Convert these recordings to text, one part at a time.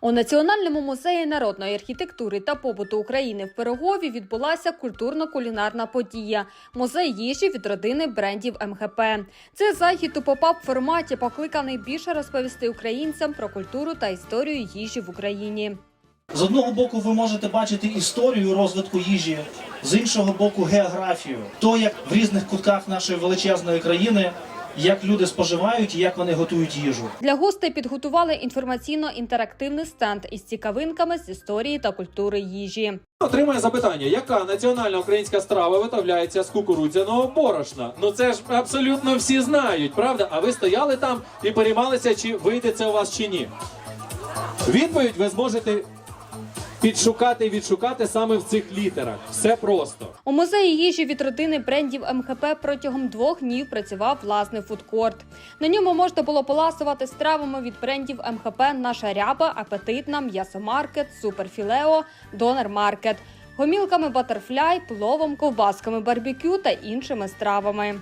У Національному музеї народної архітектури та побуту України в Пирогові відбулася культурно-кулінарна подія музей їжі від родини брендів МХП. Це захід у попап форматі, покликаний більше розповісти українцям про культуру та історію їжі в Україні. З одного боку, ви можете бачити історію розвитку їжі, з іншого боку, географію. То, як в різних кутках нашої величезної країни, як люди споживають і як вони готують їжу. Для гостей підготували інформаційно-інтерактивний стенд із цікавинками з історії та культури їжі. Отримає запитання, яка національна українська страва виготовляється з кукурудзяного борошна? Ну це ж абсолютно всі знають, правда? А ви стояли там і переймалися, чи вийде це у вас чи ні. Відповідь ви зможете підшукати і відшукати саме в цих літерах. Все просто. У музеї їжі від родини брендів МХП протягом двох днів працював власний фудкорт. На ньому можна було поласувати стравами від брендів МХП Наша ряба, апетитна, м'ясомаркет, суперфілео, донор маркет, гомілками батерфляй, пловом, ковбасками барбекю та іншими стравами.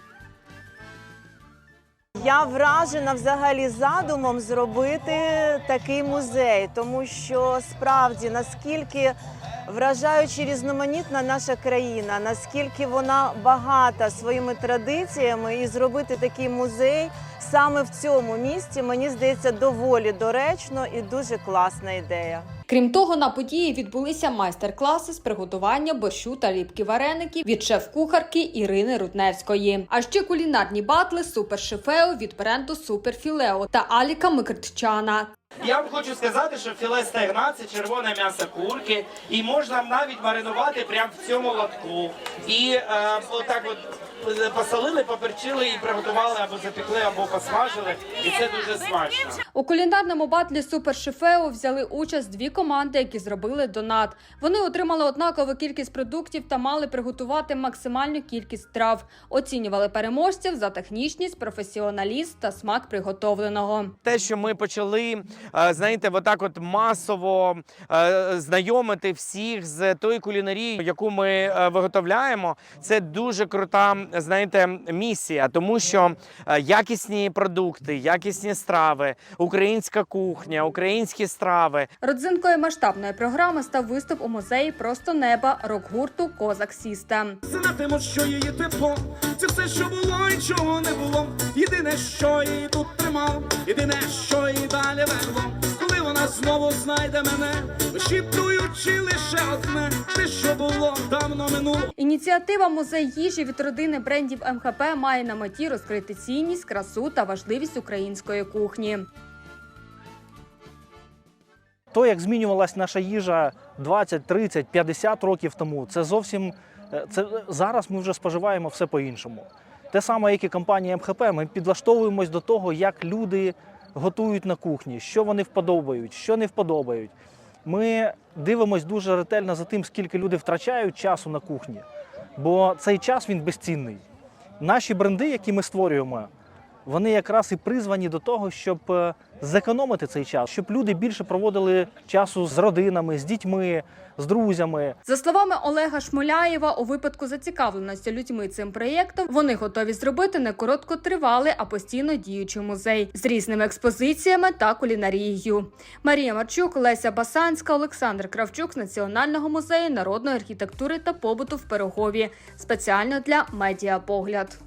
Я вражена взагалі задумом зробити такий музей, тому що справді наскільки вражаючи різноманітна наша країна, наскільки вона багата своїми традиціями, і зробити такий музей саме в цьому місті, мені здається, доволі доречно і дуже класна ідея. Крім того, на події відбулися майстер-класи з приготування борщу та ліпки вареників від шеф-кухарки Ірини Рудневської. А ще кулінарні батли супершефео від бренду Суперфілео та Аліка Микртчана. Я вам хочу сказати, що філе стегна це червоне м'ясо курки, і можна навіть маринувати прямо в цьому лотку. І е, отак от посолили, поперчили і приготували або запекли, або посмажили. І це дуже смачно. У кулінарному батлі Супершефео взяли участь дві команди, які зробили донат. Вони отримали однакову кількість продуктів та мали приготувати максимальну кількість страв. Оцінювали переможців за технічність, професіоналіст та смак приготовленого. те, що ми почали, знаєте, отак от масово е, знайомити всіх з тою кулінарією, яку ми е, виготовляємо, це дуже крута, знаєте, місія, тому що е, якісні продукти, якісні страви, українська кухня, українські страви Родзинкою масштабної програми став виступ у музеї Просто неба рок-гурту Козак Сістем. Знатиму, що її тепло, це все, що було і чого не було. Єдине, що її тут тримало, єдине, що її далі вело. Коли вона знову знайде мене, вишіптуючи лише одне, те, що було давно минуло. Ініціатива музей їжі від родини брендів МХП має на меті розкрити цінність, красу та важливість української кухні. То, як змінювалась наша їжа 20, 30, 50 років тому, це зовсім е, це зараз ми вже споживаємо все по-іншому. Те саме, як і компанія МХП, ми підлаштовуємось до того, як люди готують на кухні, що вони вподобають, що не вподобають. Ми дивимось дуже ретельно за тим, скільки люди втрачають часу на кухні, бо цей час він безцінний. Наші бренди, які ми створюємо, вони якраз і призвані до того, щоб е, зекономити цей час, щоб люди більше проводили часу з родинами, з дітьми, з друзями. За словами Олега Шмоляєва, у випадку зацікавленості людьми цим проєктом вони готові зробити не короткотривалий, а постійно діючий музей з різними експозиціями та кулінарією. Марія Марчук, Леся Басанська, Олександр Кравчук з Національного музею народної архітектури та побуту в Пирогові. Спеціально для медіапогляд.